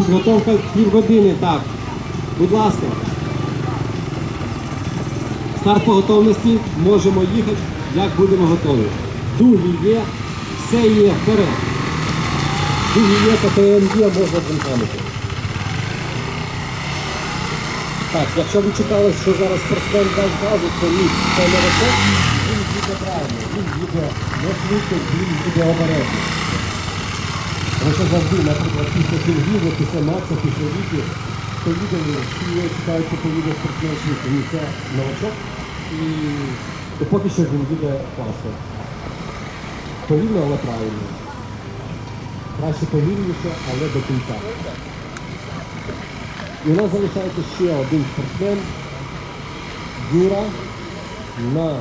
підготовка півгодини, так. Будь ласка. Старт по готовності, можемо їхати, як будемо готові. Дуги є, все є вперед. Дуги є, КТМ є, можна бункамити. Так, якщо ви чекали, що зараз спортсмен дасть газу, то ні, це не рецепт, він буде правильно, він буде не швидко, він буде обережно. Тому завжди, наприклад, після кінгізу, після Макса, після Віки, то відео, всі чекають, що поїде спортсмен швидко. Це новачок, і поки що він буде класно. Повільно, але правильно. Краще повільніше, але до кінця. І у нас залишається ще один спортсмен Юра на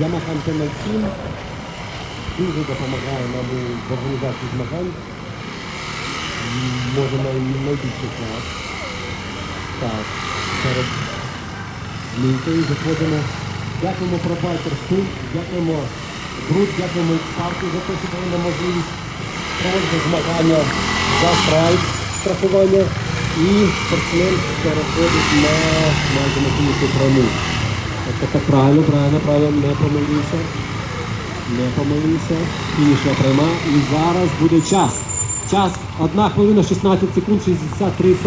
Yamaha MT-07. Дуже допомагає нам в організації змагань. Може най- найбільший клас. Так, перед лінькою заходимо. Дякуємо пробайтерству, дякуємо груд, дякуємо експарту за те, що дали нам можливість проводити змагання за страйк страхування. І спортсмен переходить на майже на фінішну пряму. Так, так, правильно, правильно, правильно, не помилився. Не помилився. Фінішна пряма. І зараз буде час. Час 1 хвилина 16 секунд 63 сотні.